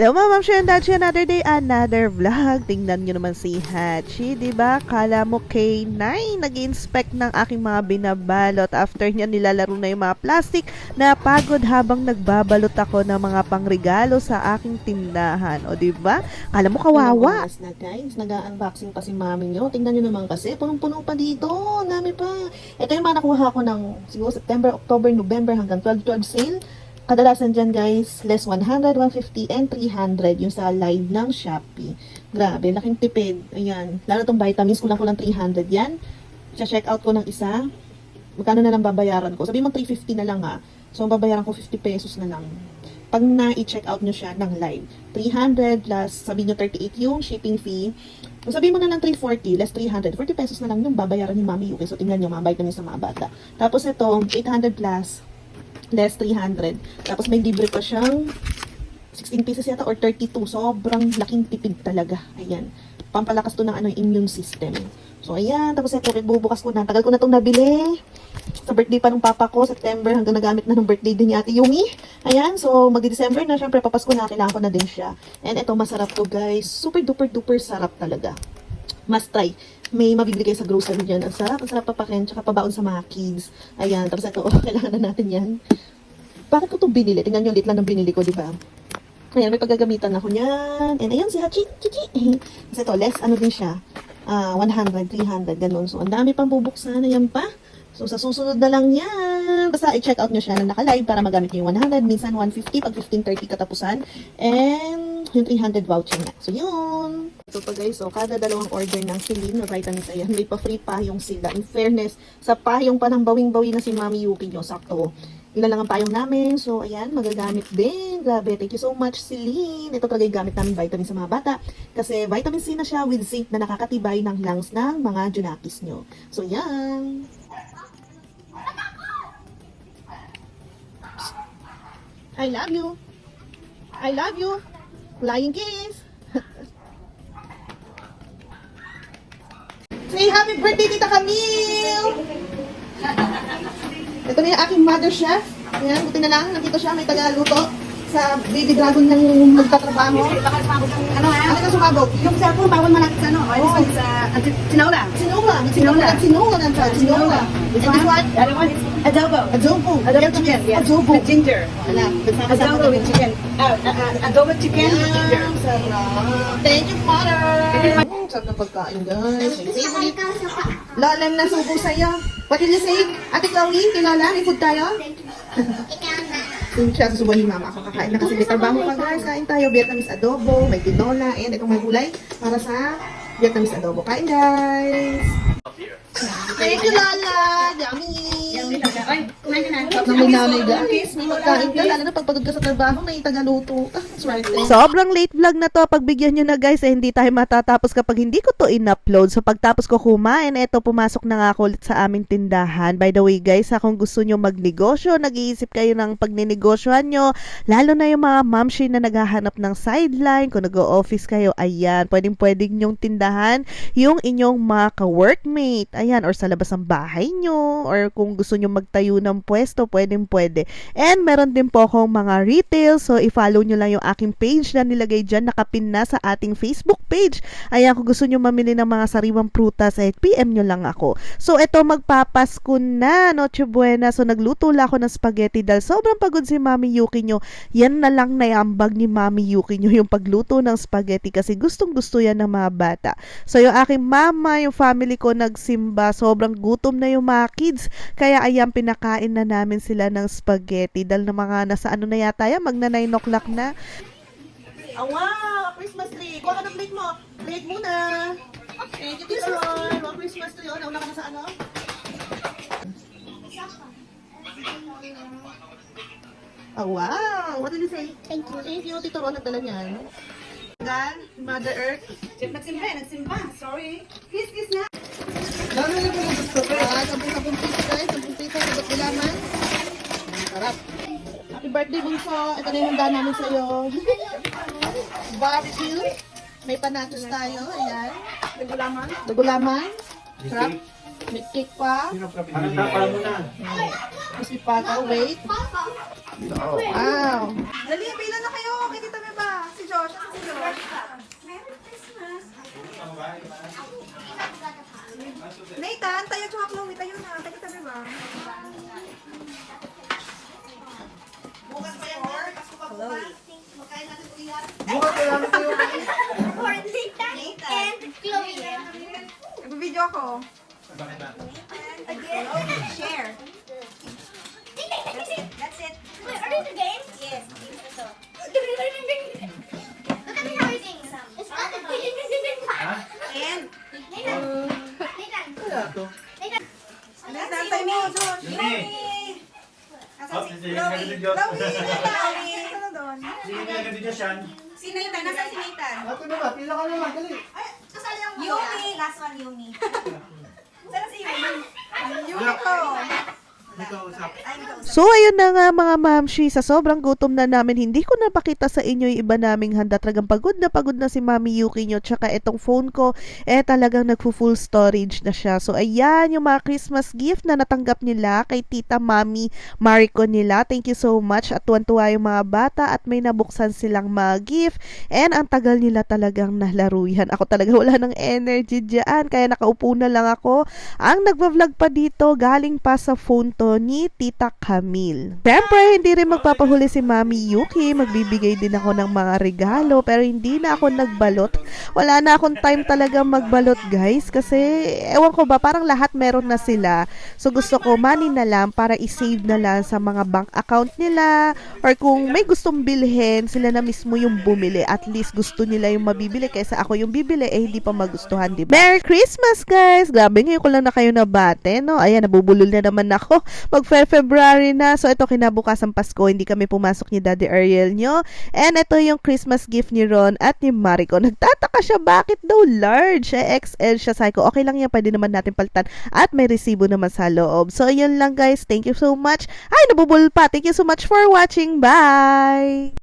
Mga ma'am, and Dachi, another day, another vlog. Tingnan nyo naman si Hachi, di ba? Kala mo K9, nag-inspect ng aking mga binabalot. After niya nilalaro na yung mga plastic, napagod habang nagbabalot ako ng mga pangregalo sa aking tindahan. O di ba? Kala mo kawawa. Oras na guys, nag-unboxing pa si mami nyo. Tingnan nyo naman kasi, punong-puno pa dito. Ang Dami pa. Ito yung mga nakuha ko ng siguro September, October, November hanggang 12-12 sale. Kadalasan dyan guys, less 100, 150, and 300 yung sa live ng Shopee. Grabe, laking tipid. Ayan. Lalo tong vitamins, kulang-kulang 300 yan. Siya-check out ko ng isa. Magkano na lang babayaran ko? Sabi mo 350 na lang ha. So, ang babayaran ko 50 pesos na lang pag na-check out nyo siya ng live. 300 plus, sabi nyo 38 yung shipping fee. Kung sabi mo na ng 340, less 300, 40 pesos na lang yung babayaran ni Mami Yuki. So, tingnan nyo, mga vitamins sa mga bata. Tapos ito, 800 plus, less 300. Tapos may libre pa siyang 16 pieces yata or 32. Sobrang laking tipid talaga. Ayan. Pampalakas to ng ano, immune system. So, ayan. Tapos ito, bubukas ko na. Tagal ko na itong nabili. Sa birthday pa ng papa ko, September, hanggang nagamit na ng birthday din ni Ate Yumi. Ayan. So, magdi-December na. Siyempre, papasko na. Kailangan ko na din siya. And ito, masarap to guys. Super duper duper sarap talaga. Must try. May mabibili kayo sa grocery dyan. Ang sarap, ang sarap papakin. Tsaka pabaon sa mga kids. Ayan. Tapos ito, oh, kailangan na natin yan. Bakit ko ito binili? Tingnan nyo, lit lang ng binili ko, di ba? Ayan, may paggagamitan ako niyan. And ayan, si Hachi, Chichi. Kasi ito, less, ano din siya, ah 100, 300, ganun. So, ang dami pang bubuksan. Ayan pa. So, sa susunod na lang yan. Basta i-check out nyo siya na naka-live para magamit nyo yung 100. Minsan 150 pag 15.30 katapusan. And 300 voucher na. So, yun. Ito pa guys, so kada dalawang order ng Celine na vitamins ayan, may pa-free payong sila. In fairness, sa payong pa ng bawing-bawi na si Mami Yuki nyo, sakto. Ilan lang ang payong namin. So, ayan, magagamit din. Grabe, thank you so much, Celine. Ito talaga yung gamit namin vitamin sa mga bata. Kasi vitamin C na siya with zinc na nakakatibay ng lungs ng mga junakis nyo. So, yan. I love you. I love you. Flying kiss. Say happy birthday, Tita Camille! Ito na yung aking mother chef. Ayan, buti na lang. Nandito siya, may tagaluto sa baby dragon ng magtatrabaho. Ano ha? Ano ka sumabog? Yung cellphone, bawal man natin sa ano. Ay, Oo. sa uh, tinola. Sinola. Sinola. Sinola ng sa Sinola. This And this one? The other one is adobo. Adobo. Adobo Yes, chicken. Yes. Adobo. With ginger. Wala. Adobo with chicken. Uh, uh, adobo chicken with ginger. Thank you, mother. Mm, Sarap ng pagkain, guys. Lola na subo sa'yo. What did you say? Ate Chloe, kay Lola, may food tayo? Yung siya susubuhin ni mama. Ako kakain na kasi may trabaho pa guys. Kain tayo. Vietnamese adobo, may tinola, and itong may gulay para sa Vietnamese adobo. Kain guys! You, Lola! Yummy! Ay, kumain ka na. Sarap ng may nanay guys. May magkain ka. Lalo na pag pagod ka sa trabaho, may tagaluto. Ah, swerte. Sobrang late vlog na to. Pagbigyan nyo na guys, eh, hindi tayo matatapos kapag hindi ko to in-upload. So pagtapos ko kumain, eto pumasok na nga ako ulit sa aming tindahan. By the way guys, ha, kung gusto nyo magnegosyo, nag-iisip kayo ng pagninegosyohan nyo, lalo na yung mga mamshi na naghahanap ng sideline, kung nag-o-office kayo, ayan, pwedeng pwedeng nyong tindahan yung inyong mga ka-workmate, ayan, or sa labas ng bahay nyo, or kung gusto nyo magtayo ng pwesto, pwedeng pwede. And meron din po akong mga retail, so i-follow nyo lang yung aking page na nilagay dyan, nakapin na sa ating Facebook page. Ayan, kung gusto nyo mamili ng mga sariwang prutas, eh, PM nyo lang ako. So, eto magpapasko na, Noche Buena. So, nagluto lang ako ng spaghetti dahil sobrang pagod si Mami Yuki nyo. Yan na lang naiambag ni Mami Yuki nyo yung pagluto ng spaghetti kasi gustong gusto yan ng mga bata. So, yung aking mama, yung family ko nagsimba, sobrang gutom na yung mga kids. Kaya ayan, pinakain na namin sila ng spaghetti dahil na mga nasa ano na yata yan, magna 9 o'clock na. Ah, wow! Christmas tree! Kuha ka ng plate mo! Plate muna! Thank you, Tito Roy! Wow, Christmas tree! Oh, nauna ka na sa ano? Oh, wow! What did you say? Thank you. Thank you, Tito Ron. Nagdala niyan. God, Mother Earth. Nagsimba, nagsimba. Sorry. Kiss, kiss na. Gano'n na po gusto ko. Ah, sampung-sampung piso guys. Sampung piso. Sabat gulaman. Sarap. Happy birthday, Bunso. Ito na yung handa namin sa'yo. Barbecue. May panatos tayo. Ayan. Nagulaman. Dagulaman. Sarap. May cake pa. Parang tapal mo na. Crispy pata. Wait. Wow. Dali, pila na kayo. Kay Tita Beba. Si Jo. For Nathan and Chloe. Video ako. Again, share. That's it. That's it. Wait, are these the games? Yes. Ito. Look at me how he's singing some. It's not the ding. And, Nathan. Nathan. Nathan. mo! Asan Oh, si sige, Chloe? nag-video. Chloe, Chloe. Doon? Sige, nagka-video siya. Sino yung tayo? Nasaan si Nathan? Ate na ba? Pila ka naman, dali. Ay, kasali ang Yumi. Last one, Yumi. Saan si Yumi? Yumi ko. So ayun na nga mga mamshi, sa sobrang gutom na namin, hindi ko napakita sa inyo yung iba naming handa. Talagang pagod na pagod na si Mami Yuki nyo. Tsaka itong phone ko, eh talagang nagpo-full storage na siya. So ayan yung mga Christmas gift na natanggap nila kay Tita Mami Mariko nila. Thank you so much. At tuwan-tuwa yung mga bata at may nabuksan silang mga gift. And ang tagal nila talagang nahlaro yan. Ako talaga wala ng energy dyan. Kaya nakaupo na lang ako. Ang nagva-vlog pa dito, galing pa sa phone to ni Tita Camille. Siyempre, hindi rin magpapahuli si Mami Yuki. Magbibigay din ako ng mga regalo, pero hindi na ako nagbalot. Wala na akong time talaga magbalot, guys. Kasi, ewan ko ba, parang lahat meron na sila. So, gusto ko money na lang para i-save na lang sa mga bank account nila. Or kung may gustong bilhin, sila na mismo yung bumili. At least gusto nila yung mabibili kaysa ako yung bibili, eh hindi pa magustuhan, di ba? Merry Christmas, guys! Grabe, ngayon ko lang na kayo nabate, no? Ayan, nabubulol na naman ako. Mag-February na. So, ito kinabukasan Pasko, hindi kami pumasok ni Daddy Ariel nyo. And ito yung Christmas gift ni Ron at ni Mariko. Nagtataka siya, bakit daw large? Eh, XL siya. Sabi ko, okay lang yan, pwede naman natin palitan. At may resibo naman sa loob. So, yun lang guys. Thank you so much. Ay, nabubulol pa. Thank you so much for watching. Bye!